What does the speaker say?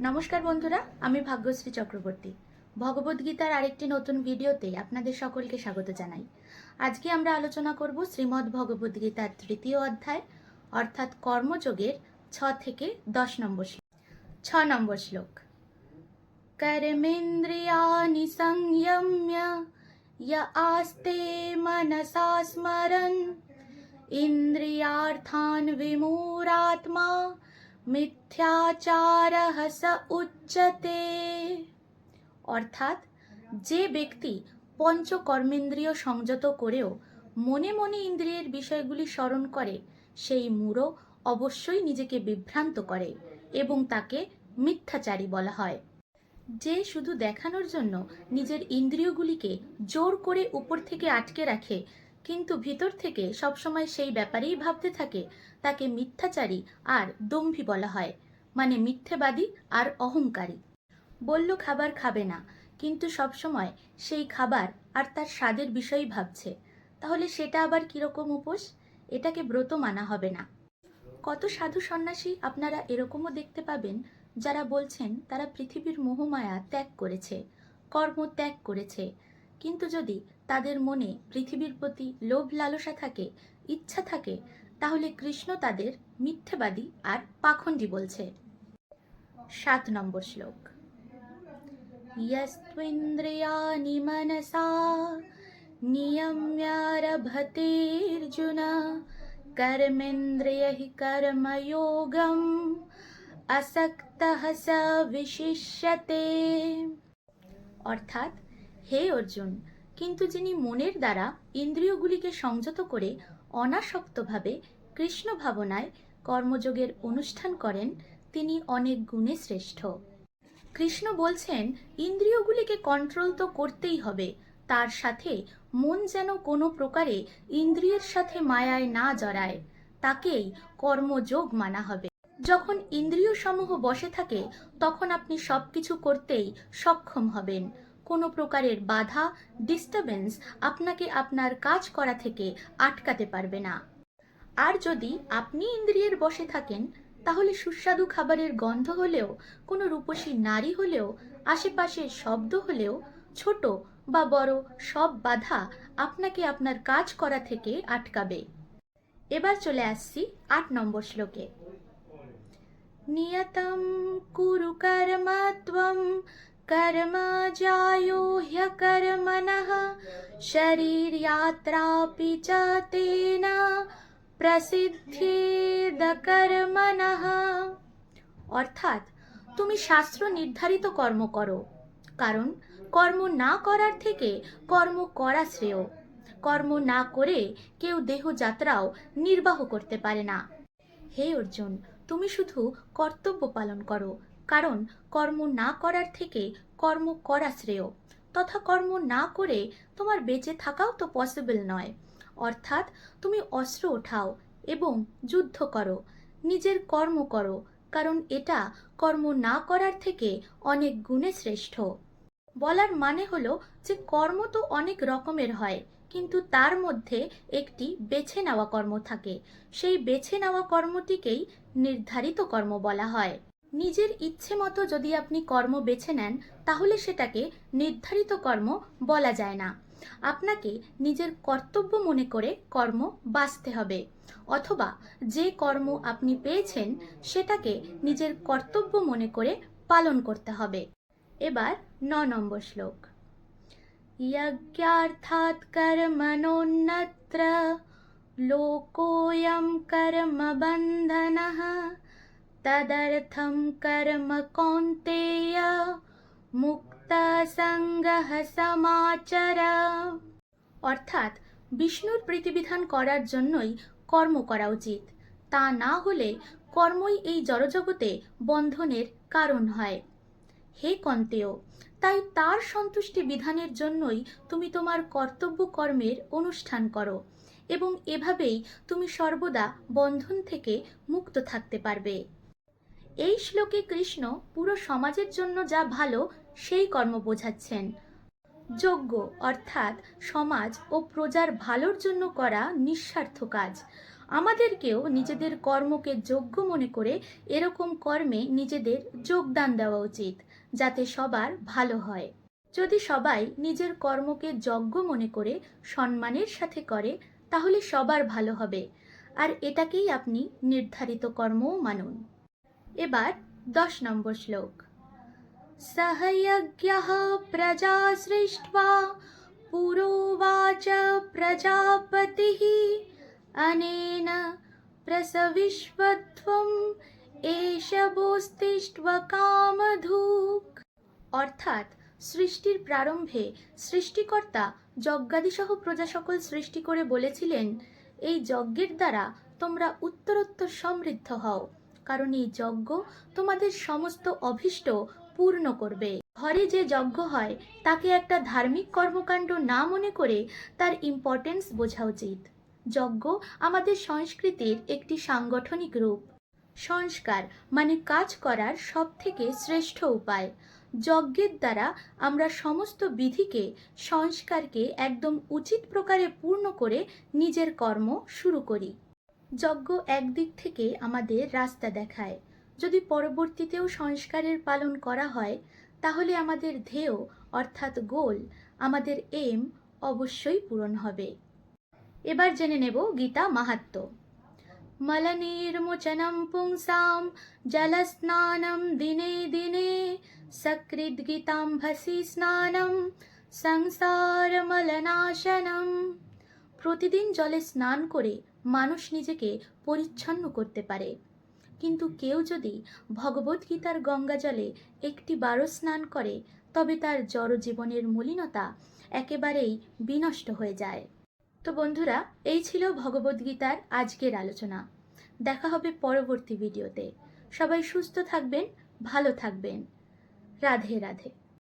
নমস্কার বন্ধুরা, আমি ভাগ্যশ্রী চক্রবর্তী। ভগবদ্গীতার আরেকটি নতুন ভিডিওতে আপনাদের সকলকে স্বাগত জানাই। আজকে আমরা আলোচনা করব শ্রীমদ্ ভগবদ্গীতার তৃতীয় অধ্যায়, অর্থাৎ কর্মযোগের ছ থেকে দশ নম্বর শ্লোক। ছ নম্বর শ্লোক। কর্মেন্দ্রিয়াণি সংযম্য, য় আস্তে মনসা স্মরন ইন্দ্রিয়ার্থান বিমূঢ়াত্মা মিথ্যাচারহ স উচ্চতে। অর্থাৎ যে ব্যক্তি পঞ্চকর্মেন্দ্রিয় সংযত করেও মনে মনে ইন্দ্রিয়ের বিষয়গুলি স্মরণ করে, সেই মূঢ় অবশ্যই নিজেকে বিভ্রান্ত করে এবং তাকে মিথ্যাচারী বলা হয়। যে শুধু দেখানোর জন্য নিজের ইন্দ্রিয়গুলিকে জোর করে উপর থেকে আটকে রাখে কিন্তু ভিতর থেকে সবসময় সেই ব্যাপারেই ভাবতে থাকে, তাকে মিথ্যাচারী আর দম্ভি বলা হয় মানে মিথ্যেবাদী আর অহংকারী। বলল, খাবার খাবে না। কিন্তু সবসময় সেই খাবার আর তার স্বাদের বিষয়ই ভাবছে। তাহলে সেটা আবার কীরকম উপোস? এটাকে ব্রত মানা হবে না। কত সাধু সন্ন্যাসী আপনারা এরকমও দেখতে পাবেন, যারা বলছেন তারা পৃথিবীর মোহমায়া ত্যাগ করেছে, কর্ম ত্যাগ করেছে। কিন্তু যদি তাদের মনে পৃথিবীর প্রতি লোভ লালসা থাকে, ইচ্ছা থাকে, তাহলে কৃষ্ণ তাদের মিথ্যেবাদী আর পাখণ্ডী বলছে। সাত নম্বর শ্লোক। ইয়স্ত্বেন্দ্রিয়ানি মনসা, নিয়ম্যারভতের্জুন কর্মেন্দ্রিয় কর্মযোগম অসক্ত স বিশিষ্যতে অর্থাৎ হে অর্জুন! কিন্তু যিনি মনের দ্বারা ইন্দ্রিয়গুলিকে সংযত করে অনাসক্তভাবে কৃষ্ণ ভাবনায় কর্মযোগের অনুষ্ঠান করেন, তিনি অনেক গুণে শ্রেষ্ঠ। কৃষ্ণ বলছেন, ইন্দ্রিয়গুলিকে কন্ট্রোল তো করতেই হবে। তার সাথে মন যেন কোনো প্রকারে ইন্দ্রিয়ের সাথে মায়ায় না জড়ায়, তাকেই কর্মযোগ মানা হবে। যখন ইন্দ্রিয় সমূহ বসে থাকে, তখন আপনি সব কিছু করতেই সক্ষম হবেন। কোনো প্রকারের বাধা ডিস্টারবেন্স আপনাকে আপনার কাজ করা থেকে আটকাতে পারবে না। আর যদি আপনি ইন্দ্রিয়ের বসে থাকেন, তাহলে সুস্বাদু খাবারের গন্ধ হলেও, কোনো রূপসী নারী হলেও, আশেপাশের শব্দ হলেও, ছোট বা বড় সব বাধা আপনাকে আপনার কাজ করা থেকে আটকাবে। এবার চলে আসছি আট নম্বর শ্লোকে। নিয়তম কুরু কর্ম শরীর যাত্রাপি চ তেন প্রসিদ্ধেদ কর্মণঃ অর্থাৎ তুমি শাস্ত্র নির্ধারিত কর্ম করো। কারণ, কর্ম না করার থেকে কর্ম করা শ্রেয়। কর্ম না করে কেউ দেহযাত্রাও নির্বাহ করতে পারে না। হে অর্জুন, তুমি শুধু কর্তব্য পালন করো। কারণ কর্ম না করার থেকে কর্ম করা শ্রেয়। তথা কর্ম না করে তোমার বেঁচে থাকাও তো পসিবল নয়। অর্থাৎ তুমি অস্ত্র ওঠাও এবং যুদ্ধ করো, নিজের কর্ম করো, কারণ এটা কর্ম না করার থেকে অনেক গুণে শ্রেষ্ঠ। বলার মানে হলো যে কর্ম তো অনেক রকমের হয়, কিন্তু তার মধ্যে একটি বেছে নেওয়া কর্ম থাকে। সেই বেছে নেওয়া কর্মটিকেই নির্ধারিত কর্ম বলা হয়। নিজের ইচ্ছে মতো যদি আপনি কর্ম বেছে নেন তাহলে সেটাকে নির্ধারিত কর্ম বলা যায় না আপনাকে নিজের কর্তব্য মনে করে কর্ম বাঁচতে হবে অথবা যে কর্ম আপনি পেয়েছেন সেটাকে নিজের কর্তব্য মনে করে পালন করতে হবে এবার ন নম্বর শ্লোক यज्ञार्थात् कर्मणोऽन्यत्र लोकोऽयं कर्मबन्धनः तदर्थं कर्म कौन्तेय মুক্তাসঙ্গহ সমাচর অর্থাৎ বিষ্ণুর প্রীতিবিধান করার জন্যই কর্ম করা উচিত তা না হলে কর্মই এই জড়জগতে বন্ধনের কারণ হয় হে কন্তেয় তাই তার সন্তুষ্টি বিধানের জন্যই তুমি তোমার কর্তব্য কর্মের অনুষ্ঠান করো এবং এভাবেই তুমি সর্বদা বন্ধন থেকে মুক্ত থাকতে পারবে এই শ্লোকে কৃষ্ণ পুরো সমাজের জন্য যা ভালো, সেই কর্ম বোঝাচ্ছেন। যজ্ঞ, অর্থাৎ সমাজ ও প্রজার ভালোর জন্য করা নিঃস্বার্থ কাজ। আমাদেরকেও নিজেদের কর্মকে যোগ্য মনে করে এরকম কর্মে নিজেদের যোগদান দেওয়া উচিত, যাতে সবার ভালো হয়। যদি সবাই নিজের কর্মকে যজ্ঞ মনে করে সম্মানের সাথে করে, তাহলে সবার ভালো হবে। আর এটাকেই আপনি নির্ধারিত কর্মও মানুন। এবার দশ নম্বর শ্লোক। সহয়জ্ঞ প্রজা সৃষ্ট, পুরোবাচ প্রজাপতি। অনেন প্রসবিষ্বত্বম, এষ বস্তিষ্ঠ কামধূক। অর্থাৎ সৃষ্টির প্রারম্ভে সৃষ্টিকর্তা যজ্ঞাদিসহ প্রজা সকল সৃষ্টি করে বলেছিলেন, এই যজ্ঞের দ্বারা তোমরা উত্তরোত্তর সমৃদ্ধ হও। কারণ এই যজ্ঞ তোমাদের সমস্ত অভীষ্ট পূর্ণ করবে। ঘরে যে যজ্ঞ হয়, তাকে একটা ধার্মিক কর্মকাণ্ড না মনে করে তার ইম্পর্টেন্স বোঝা উচিত। যজ্ঞ আমাদের সংস্কৃতির একটি সাংগঠনিক রূপ। সংস্কার মানে কাজ করার সব থেকে শ্রেষ্ঠ উপায়। যজ্ঞের দ্বারা আমরা সমস্ত বিধিকে, সংস্কারকে একদম উচিত প্রকারে পূর্ণ করে নিজের কর্ম শুরু করি। যজ্ঞ একদিক থেকে আমাদের রাস্তা দেখায়। যদি পরবর্তীতেও সংস্কারের পালন করা হয়, তাহলে আমাদের ধ্যেয়, অর্থাৎ গোল, আমাদের এম অবশ্যই পূরণ হবে। এবার জেনে নেব গীতা মাহাত্ম্য। মলনির্মোচনম পুংসাম জলস্নানম দিনে দিনে সকৃদ্গীতাম্ভসি স্নানম সংসারমলনাশনম প্রতিদিন জলে স্নান করে মানুষ নিজেকে পরিচ্ছন্ন করতে পারে। কিন্তু কেউ যদি ভগবদ্গীতার গঙ্গা জলে একটি বারো স্নান করে, তবে তার জড়জীবনের মলিনতা একেবারেই বিনষ্ট হয়ে যায়। তো বন্ধুরা, এই ছিল ভগবদ্গীতার আজকের আলোচনা। দেখা হবে পরবর্তী ভিডিওতে। সবাই সুস্থ থাকবেন, ভালো থাকবেন। রাধে রাধে।